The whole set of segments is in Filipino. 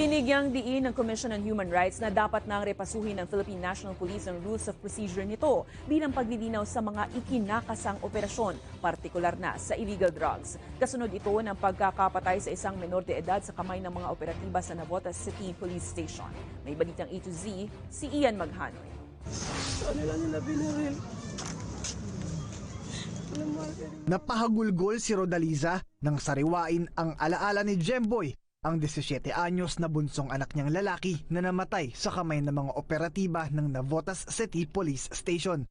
Binigyang diin ng Commission on Human Rights na dapat nang repasuhin ng Philippine National Police ang rules of procedure nito bilang paglilinaw sa mga ikinakasang operasyon, partikular na sa illegal drugs. Kasunod ito ng pagkakapatay sa isang menor de edad sa kamay ng mga operatiba sa Navotas City Police Station. May balitang A to Z, si Ian Maghanoy. Kanila nila binaril. Napahagulgol si Rodaliza nang sariwain ang alaala ni Jemboy, ang 17 anyos na bunsong anak niyang lalaki na namatay sa kamay ng mga operatiba ng Navotas City Police Station.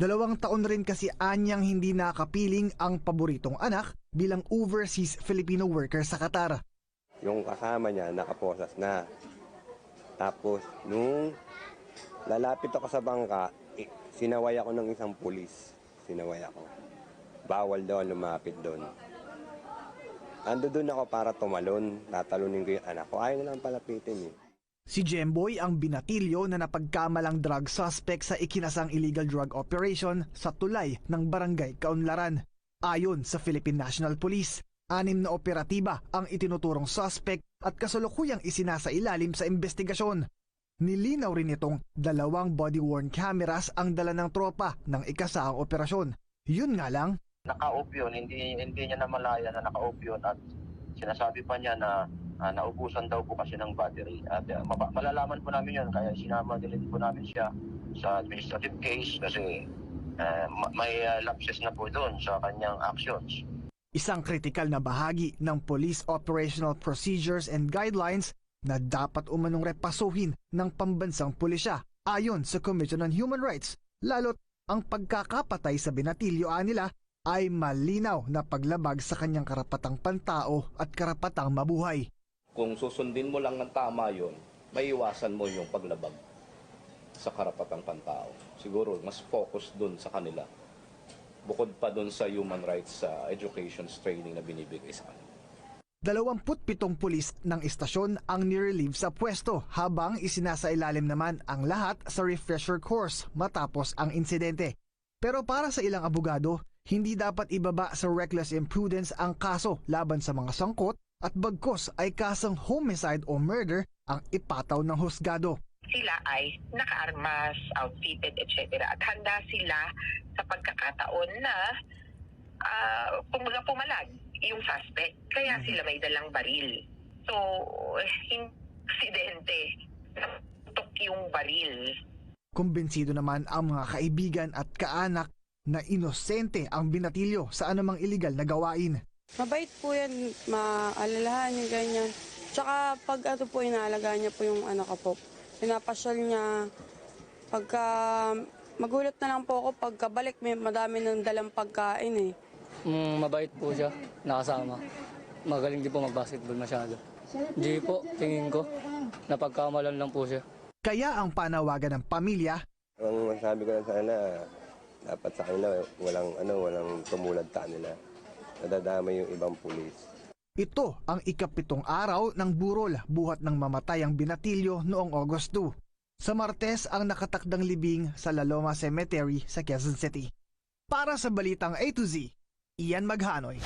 Dalawang taon rin kasi anyang hindi nakapiling ang paboritong anak bilang overseas Filipino worker sa Qatar. Yung kasama niya nakaposas na. Tapos, nung lalapit ako sa bangka, eh, sinaway ako ng isang pulis. Sinaway ako. Bawal daw lumapit doon. Ando doon ako para tumalon. Tatalunin ko yung anak ko. Ayaw na lang palapitin eh. Si Jemboy ang binatilyo na napagkamalang drug suspect sa ikinasang illegal drug operation sa tulay ng barangay Kaunlaran. Ayon sa Philippine National Police, anim na operatiba ang itinuturong suspect at kasalukuyang isinasailalim sa investigasyon. Nilinaw rin itong dalawang body-worn cameras ang dala ng tropa ng ikasaang operasyon. Yun nga lang, naka-off yun, hindi, hindi niya namalaya na naka-off yun at sinasabi pa niya na ah, naubusan daw po kasi ng battery. At mapa- malalaman po namin yun, kaya sinama din po namin siya sa administrative case kasi ma- may ah, lapses na po doon sa kanyang actions. Isang kritikal na bahagi ng Police Operational Procedures and Guidelines na dapat umanong repasuhin ng pambansang pulisya ayon sa Commission on Human Rights, lalot ang pagkakapatay sa binatilyo nila ay malinaw na paglabag sa kanyang karapatang pantao at karapatang mabuhay. Kung susundin mo lang ng tama yon, may iwasan mo yung paglabag sa karapatang pantao. Siguro mas focus dun sa kanila. Bukod pa dun sa human rights sa education training na binibigay sa kanila. 27 pulis ng istasyon ang nirelieve sa pwesto habang isinasailalim naman ang lahat sa refresher course matapos ang insidente. Pero para sa ilang abogado, hindi dapat ibaba sa reckless imprudence ang kaso laban sa mga sangkot at bagkos ay kasang homicide o murder ang ipataw ng husgado. Sila ay naka-armas, outfitted, etc. At handa sila sa pagkakataon na uh, pumaga pumalag yung suspect. Kaya sila may dalang baril. So, insidente, naputok yung baril. Kumbinsido naman ang mga kaibigan at kaanak na inosente ang binatilyo sa anumang iligal na gawain. Mabait po yan, maalalahan niya ganyan. Tsaka pag ano po, inaalagaan niya po yung anak ko po. Pinapasyal niya. Pagka magulat na lang po ako, pagkabalik may madami ng dalang pagkain eh. Mm, mabait po siya, nakasama. Magaling din po mag-basketball masyado. Hindi po, tingin ko, napagkamalan lang po siya. Kaya ang panawagan ng pamilya Ang masabi ko lang sa kanila, dapat sa kanila walang, ano, walang tumulad sa kanila. Nadadamay yung ibang pulis. Ito ang ikapitong araw ng burol buhat ng mamatay ang binatilyo noong August 2. Sa Martes ang nakatakdang libing sa La Loma Cemetery sa Quezon City. Para sa Balitang A to Z, Ian Maghanoy.